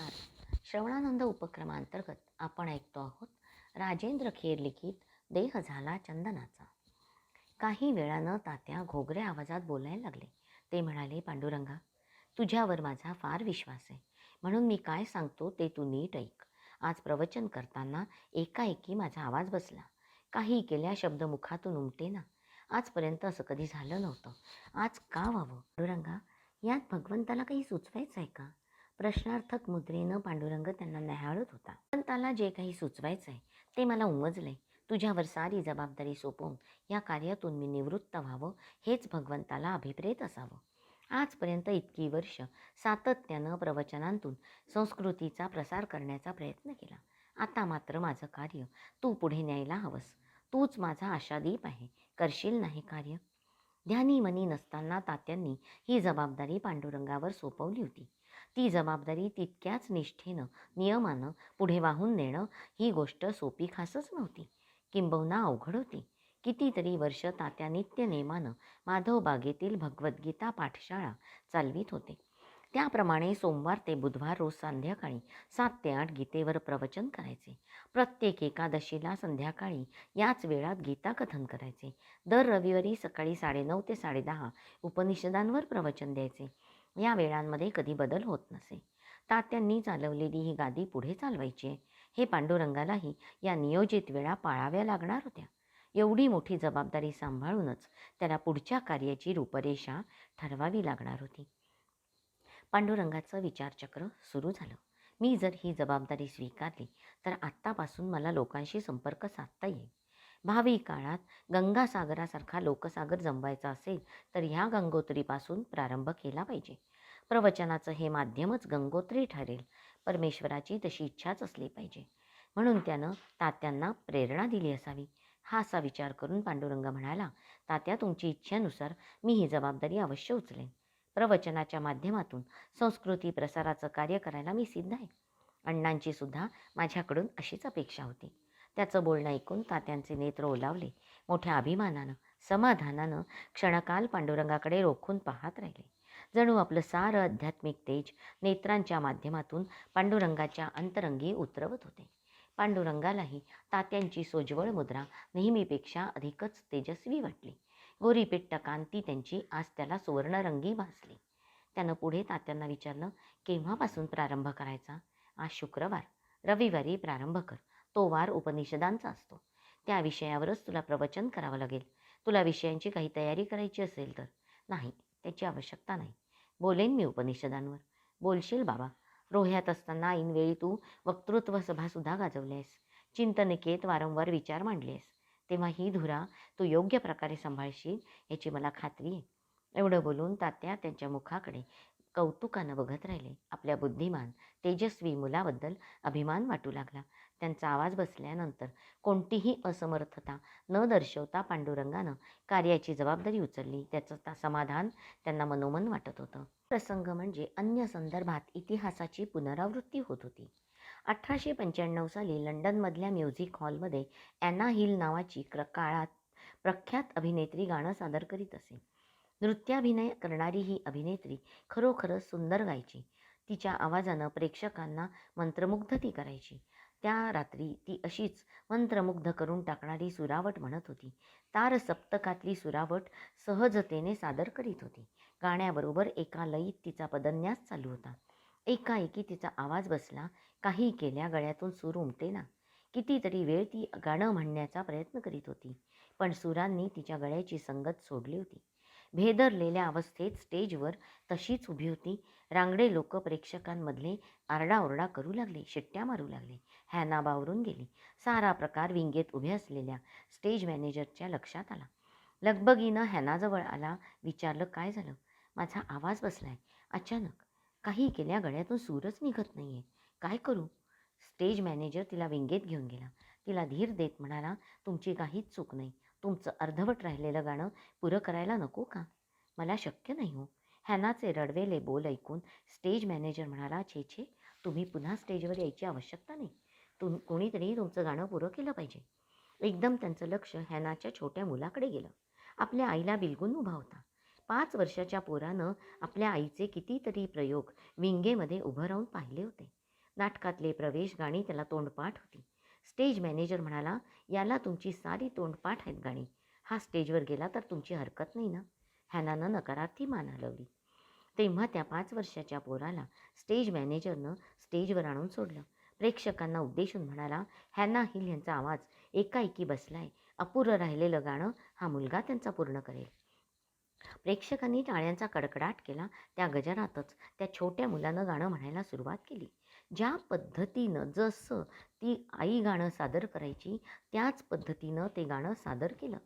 नमस्कार. श्रवणानंद उपक्रमांतर्गत आपण ऐकतो आहोत राजेंद्र खेर लिखित देह झाला चंदनाचा. काही वेळानं तात्या घोगऱ्या आवाजात बोलायला लागले. ते म्हणाले पांडुरंगा तुझ्यावर माझा फार विश्वास आहे. म्हणून मी काय सांगतो ते तू नीट ऐक. आज प्रवचन करताना एकाएकी माझा आवाज बसला. काही केल्या शब्द मुखातून उमटे ना आजपर्यंत असं कधी झालं नव्हतं. आज का व्हावं? पांडुरंगा यात भगवंताला काही सुचवायचं आहे का? प्रश्नार्थक मुद्रेनं पांडुरंग त्यांना न्याहाळत होता. पण त्याला जे काही सुचवायचं आहे ते मला उमजलंय. तुझ्यावर सारी जबाबदारी सोपवून या कार्यातून मी निवृत्त व्हावं हेच भगवंताला अभिप्रेत असावं. आजपर्यंत इतकी वर्ष सातत्यानं प्रवचनांतून संस्कृतीचा प्रसार करण्याचा प्रयत्न केला. आता मात्र माझं कार्य तू पुढे न्यायला हवंस. तूच माझा आशादीप आहे. करशील नाही कार्य? ध्यानी मनी नसताना तात्यांनी ही जबाबदारी पांडुरंगावर सोपवली होती. ती जबाबदारी तितक्याच निष्ठेनं नियमानं पुढे वाहून नेणं ही गोष्ट सोपी खासच नव्हती. किंबहुना अवघड होती. कितीतरी वर्ष तात्या नित्य नेमानं माधव बागेतील भगवद्गीता पाठशाळा चालवीत होते. त्याप्रमाणे सोमवार ते बुधवार रोज संध्याकाळी सात ते आठ गीतेवर प्रवचन करायचे. प्रत्येक एकादशीला संध्याकाळी याच वेळात गीता कथन करायचे. दर रविवारी सकाळी साडेनऊ ते साडेदहा उपनिषदांवर प्रवचन द्यायचे. या वेळांमध्ये कधी बदल होत नसे. तात्यांनी चालवलेली ही गादी पुढे चालवायची आहे. हे पांडुरंगालाही या नियोजित वेळा पाळाव्या लागणार होत्या. एवढी मोठी जबाबदारी सांभाळूनच त्याला पुढच्या कार्याची रूपरेषा ठरवावी लागणार होती. पांडुरंगाचं विचारचक्र सुरू झालं. मी जर ही जबाबदारी स्वीकारली तर आत्तापासून मला लोकांशी संपर्क साधता येईल. भावी काळात गंगासागरासारखा लोकसागर जमवायचा असेल तर ह्या गंगोत्रीपासून प्रारंभ केला पाहिजे. प्रवचनाचं हे माध्यमच गंगोत्री ठरेल. परमेश्वराची तशी इच्छाच असली पाहिजे. म्हणून त्यानं तात्यांना प्रेरणा दिली असावी. हा असा विचार करून पांडुरंग म्हणाला तात्या तुमची इच्छेनुसार मी ही जबाबदारी अवश्य उचलेन. प्रवचनाच्या माध्यमातून संस्कृती प्रसाराचं कार्य करायला मी सिद्ध आहे. अण्णांची सुद्धा माझ्याकडून अशीच अपेक्षा होती. त्याचं बोलणं ऐकून तात्यांचे नेत्र ओलावले. मोठ्या अभिमानानं समाधानानं क्षणकाल पांडुरंगाकडे रोखून पाहत राहिले. जणू आपलं सारं आध्यात्मिक तेज नेत्रांच्या माध्यमातून पांडुरंगाच्या अंतरंगी उतरवत होते. पांडुरंगालाही तात्यांची सोज्वळ मुद्रा नेहमीपेक्षा अधिकच तेजस्वी वाटली. गोरीपिट्ट कांती त्यांची आज त्याला सुवर्णरंगी भासली. त्यानं पुढे तात्यांना विचारलं केव्हापासून प्रारंभ करायचा? आज शुक्रवार. रविवारी प्रारंभ कर. तो वार उपनिषदांचा असतो. त्या विषयावरच तुला प्रवचन करावं लागेल. तुला विषयांची काही तयारी करायची असेल तर. नाही त्याची आवश्यकता नाही. बोलेन मी उपनिषदांवर. बोलशील बाबा. रोह्यात असताना ऐनवेळी तू वक्तृत्व सभासुद्धा गाजवल्यास. चिंतनिकेत वारंवार विचार मांडलेस तेव्हा ही धुरा तू योग्य प्रकारे सांभाळशील याची मला खात्री आहे. एवढं बोलून तात्या त्यांच्या मुखाकडे कौतुकानं बघत राहिले. आपल्या बुद्धिमान तेजस्वी मुलाबद्दल अभिमान वाटू लागला. त्यांचा आवाज बसल्यानंतर कोणतीही असमर्थता न दर्शवता पांडुरंगानं कार्याची जबाबदारी उचलली. त्याचं ता समाधान त्यांना मनोमन वाटत होतं. प्रसंग म्हणजे अन्य संदर्भात इतिहासाची पुनरावृत्ती होत होती. अठराशे पंच्याण्णव साली लंडनमधल्या म्युझिक हॉलमध्ये ॲना हिल नावाची क्र काळात प्रख्यात अभिनेत्री गाणं सादर करीत असे. नृत्याभिनय करणारी ही अभिनेत्री खरोखरच सुंदर गायची. तिच्या आवाजानं प्रेक्षकांना मंत्रमुग्ध ती करायची. त्या रात्री ती अशीच मंत्रमुग्ध करून टाकणारी सुरावट म्हणत होती. तार सप्तकातली सुरावट सहजतेने सादर करीत होती. गाण्याबरोबर एका लयीत तिचा पदन्यास चालू होता. एकाएकी तिचा आवाज बसला काही केल्या गळ्यातून सूर उमटे ना. कितीतरी वेळ ती गाणं म्हणण्याचा प्रयत्न करीत होती. पण सुरांनी तिच्या गळ्याची संगत सोडली होती. भेदरलेल्या अवस्थेत स्टेजवर तशीच उभी होती. रांगडे लोक प्रेक्षकांमधले आरडाओरडा करू लागले शिट्ट्या मारू लागले हॅना बावरून गेली. सारा प्रकार विंगेत उभे असलेल्या स्टेज मॅनेजरच्या लक्षात आला. लगबगीनं हॅनाजवळ आला विचारलं काय झालं? माझा आवाज बसलाय. अचानक काही केल्या गळ्यातून सूरच निघत नाही आहे काय करू? स्टेज मॅनेजर तिला विंगेत घेऊन गेला. तिला धीर देत म्हणाला तुमची काहीच चूक नाही. तुमचं अर्धवट राहिलेलं गाणं पुरं करायला नको का? मला शक्य नाही हो. हॅनाचे रडवेले बोल ऐकून स्टेज मॅनेजर म्हणाला छे छे तुम्ही पुन्हा स्टेजवर यायची आवश्यकता नाही. तुम कोणीतरी तुमचं गाणं पुरं केलं पाहिजे. एकदम त्यांचं लक्ष हॅनाच्या छोट्या मुलाकडे गेलं. आपल्या आईला बिलगून उभा होता. पाच वर्षाच्या पोरानं आपल्या आईचे कितीतरी प्रयोग विंगेमध्ये उभं राहून पाहिले होते. नाटकातले प्रवेश गाणी त्याला तोंडपाठ होती. स्टेज मॅनेजर म्हणाला याला तुमची सारी तोंडपाठ आहेत गाणी हा स्टेजवर गेला तर तुमची हरकत नाही ना? हॅनानं नकारार्थी मान हलवली. तेव्हा त्या पाच वर्षाच्या पोराला स्टेज मॅनेजरनं स्टेजवर आणून सोडलं. प्रेक्षकांना उद्देशून म्हणाला हॅना हिल यांचा आवाज एकाएकी बसलाय. अपुरं राहिलेलं गाणं हा मुलगा त्यांचा पूर्ण करेल. प्रेक्षकांनी टाळ्यांचा कडकडाट केला. त्या गजरातच त्या छोट्या मुलानं गाणं म्हणायला सुरुवात केली. ज्या पद्धतीनं जसं ती आई गाणं सादर करायची त्याच पद्धतीनं ते गाणं सादर केलं.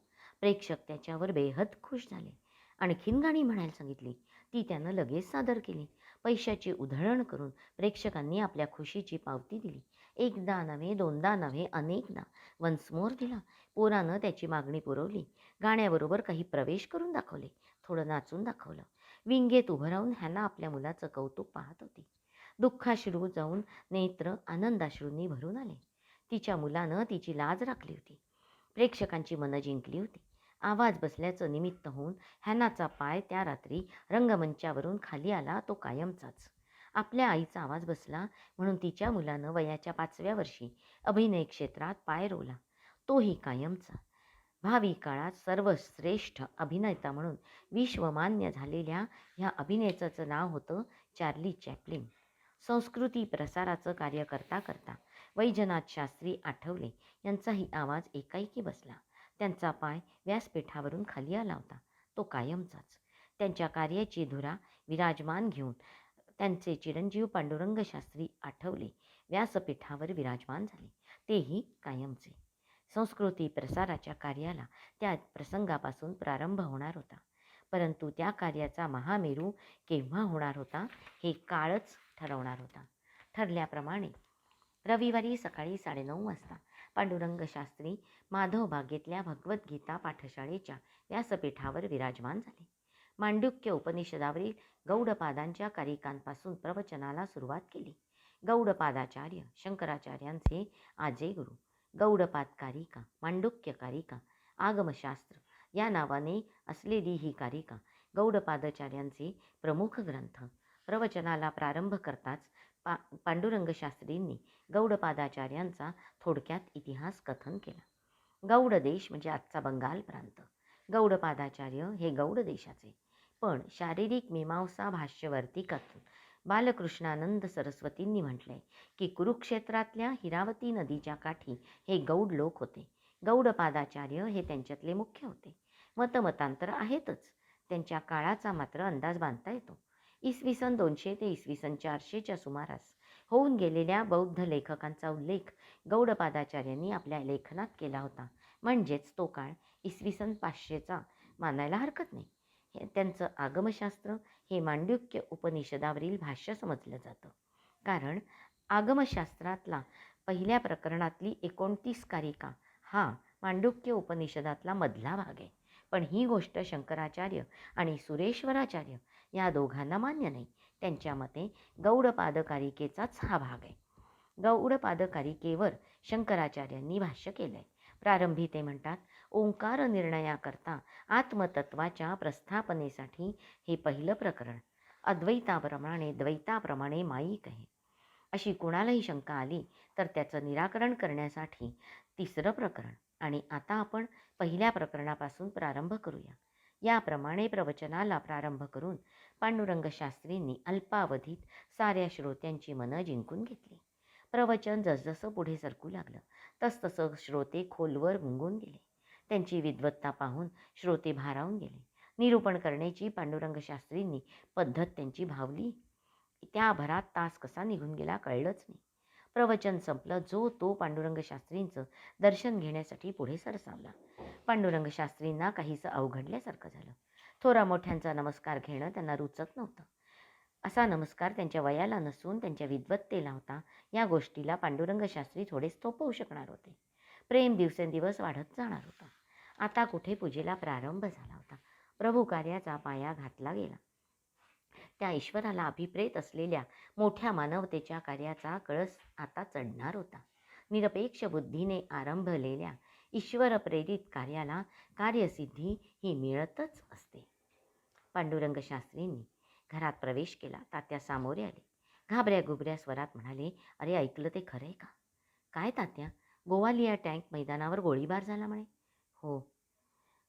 प्रेक्षक त्याच्यावर बेहद खुश झाले. आणखीन गाणी म्हणायला सांगितली ती त्यानं लगेच सादर केली. पैशाची उधळण करून प्रेक्षकांनी आपल्या खुशीची पावती दिली. एकदा नव्हे दोनदा नव्हे अनेकदा. वन्स मोर दिला. पोरानं त्याची मागणी पुरवली. गाण्याबरोबर काही प्रवेश करून दाखवले. थोडं नाचून दाखवलं. विंगेत उभं राहून ह्याला आपल्या मुलाचं कौतुक पाहत होती. दुःखाश्रू जाऊन नेत्र आनंदाश्रूंनी भरून आले. तिच्या मुलानं तिची लाज राखली होती. प्रेक्षकांची मनं जिंकली होती. आवाज बसल्याचं निमित्त होऊन हॅनाचा पाय त्या रात्री रंगमंचावरून खाली आला तो कायमचाच. आपल्या आईचा आवाज बसला म्हणून तिच्या मुलानं वयाच्या पाचव्या वर्षी अभिनय क्षेत्रात पाय रोवला. तोही कायमचा. भावी काळात सर्वश्रेष्ठ अभिनेता म्हणून विश्वमान्य झालेल्या ह्या अभिनेत्याचं नाव होतं चार्ली चॅपलिन. संस्कृती प्रसाराचं कार्य करता करता वैजनाथ शास्त्री आठवले. यांचाही आवाज एकाएकी बसला. त्यांचा पाय व्यासपीठावरून खाली आला होता. तो कायमचाच. त्यांच्या कार्याची धुरा विराजमान घेऊन त्यांचे चिरंजीव पांडुरंग शास्त्री आठवले. व्यासपीठावर विराजमान झाले. तेही कायमचे. संस्कृती प्रसाराच्या कार्याला त्या प्रसंगापासून प्रारंभ होणार होता. परंतु त्या कार्याचा महामेरू केव्हा होणार होता हे काळच ठरवणार होता. ठरल्याप्रमाणे रविवारी सकाळी साडेनऊ वाजता पांडुरंग शास्त्री माधव बागेतल्या भगवद्गीता पाठशाळेच्या व्यासपीठावर विराजमान झाले. मांडुक्य उपनिषदावरील गौडपादांच्या कारिकांपासून प्रवचनाला सुरुवात केली. गौडपादाचार्य शंकराचार्यांचे आजे गुरु गौडपाद कारिका मांडुक्य कारिका आगमशास्त्र या नावाने असलेली ही कारिका गौडपादाचार्यांचे प्रमुख ग्रंथ. प्रवचनाला प्रारंभ करताच पा पांडुरंग शास्त्रींनी गौडपादाचार्यांचा थोडक्यात इतिहास कथन केला. गौड देश म्हणजे आजचा बंगाल प्रांत. गौडपादाचार्य हे गौड देशाचे. पण शारीरिक मीमांसा भाष्यवर्तिकातून बालकृष्णानंद सरस्वतींनी म्हटलंय की कुरुक्षेत्रातल्या हिरावती नदीच्या काठी हे गौड लोक होते. गौडपादाचार्य हे त्यांच्यातले मुख्य होते. मतमतांतर आहेतच. त्यांच्या काळाचा मात्र अंदाज बांधता येतो. इसवी सन दोनशे ते इसवी सन चारशेच्या सुमारास होऊन गेलेल्या बौद्ध लेखकांचा उल्लेख गौडपादाचार्यांनी आपल्या लेखनात केला होता. म्हणजेच तो काळ इसवी सन पाचशेचा मानायला हरकत नाही. हे त्यांचं आगमशास्त्र हे मांडुक्य उपनिषदावरील भाष्य समजलं जातं. कारण आगमशास्त्रातला पहिल्या प्रकरणातली एकोणतीस कारिका हा मांडुक्य उपनिषदातला मधला भाग आहे. पण ही गोष्ट शंकराचार्य आणि सुरेश्वराचार्य या दोघांना मान्य नाही. त्यांच्या मते गौडपादकारिकेचाच हा भाग आहे. गौडपादकारिकेवर शंकराचार्यांनी भाष्य केलं आहे प्रारंभी ते म्हणतात ओंकार निर्णयाकरता आत्मतत्वाच्या प्रस्थापनेसाठी हे पहिलं प्रकरण. अद्वैताप्रमाणे द्वैताप्रमाणे माईक आहे. अशी कुणालाही शंका आली तर त्याचं निराकरण करण्यासाठी तिसरं प्रकरण. आणि आता आपण पहिल्या प्रकरणापासून प्रारंभ करूया. याप्रमाणे प्रवचनाला प्रारंभ करून पांडुरंग शास्त्रींनी अल्पावधीत साऱ्या श्रोत्यांची मनं जिंकून घेतली. प्रवचन जसजसं पुढे सरकू लागलं तसतसं श्रोते खोलवर गुंगून गेले. त्यांची विद्वत्ता पाहून श्रोते भारावून गेले. निरूपण करण्याची पांडुरंग शास्त्रींनी पद्धत त्यांची भावली. त्या भरात तास कसा निघून गेला कळलंच नाही. प्रवचन संपलं जो तो पांडुरंग शास्त्रींचं दर्शन घेण्यासाठी पुढे सरसावला. पांडुरंग शास्त्रींना काहीसं अवघडल्यासारखं झालं. थोरा मोठ्यांचा नमस्कार घेणं त्यांना रुचत नव्हतं. असा नमस्कार त्यांच्या वयाला नसून त्यांच्या विद्वत्तेला होता या गोष्टीला पांडुरंग शास्त्री थोडे स्तोपवू शकणार होते. प्रेम दिवसेंदिवस वाढत जाणार होता. आता कुठे पूजेला प्रारंभ झाला होता. प्रभू कार्याचा पाया घातला गेला. त्या ईश्वराला अभिप्रेत असलेल्या मोठ्या मानवतेच्या कार्याचा कळस आता चढणार होता. निरपेक्ष बुद्धीने आरंभलेल्या ईश्वर प्रेरित कार्याला कार्यसिद्धी ही मिळतच असते. पांडुरंग शास्त्रींनी घरात प्रवेश केला तात्या सामोरे आले. घाबऱ्या घुबऱ्या स्वरात म्हणाले अरे ऐकलं ते खरं आहे का? काय तात्या? गोवालिया टँक मैदानावर गोळीबार झाला म्हणे. हो.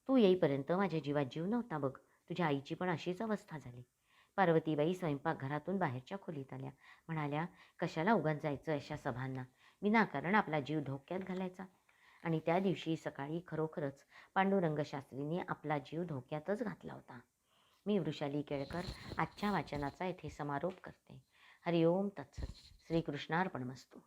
तू येईपर्यंत माझ्या जीवात जीव नव्हता बघ. तुझ्या आईची पण अशीच अवस्था झाली. पार्वतीबाई स्वयंपाकघरातून बाहेरच्या खोलीत आल्या. म्हणाल्या कशाला उगाच जायचं अशा सभांना? विनाकारण आपला जीव धोक्यात घालायचा. आणि त्या दिवशी सकाळी खरोखरच पांडुरंगशास्त्रींनी आपला जीव धोक्यातच घातला होता. मी वृषाली केळकर आजच्या वाचनाचा येथे समारोप करते. हरिओम तत्सत. श्रीकृष्णार्पणमस्तू.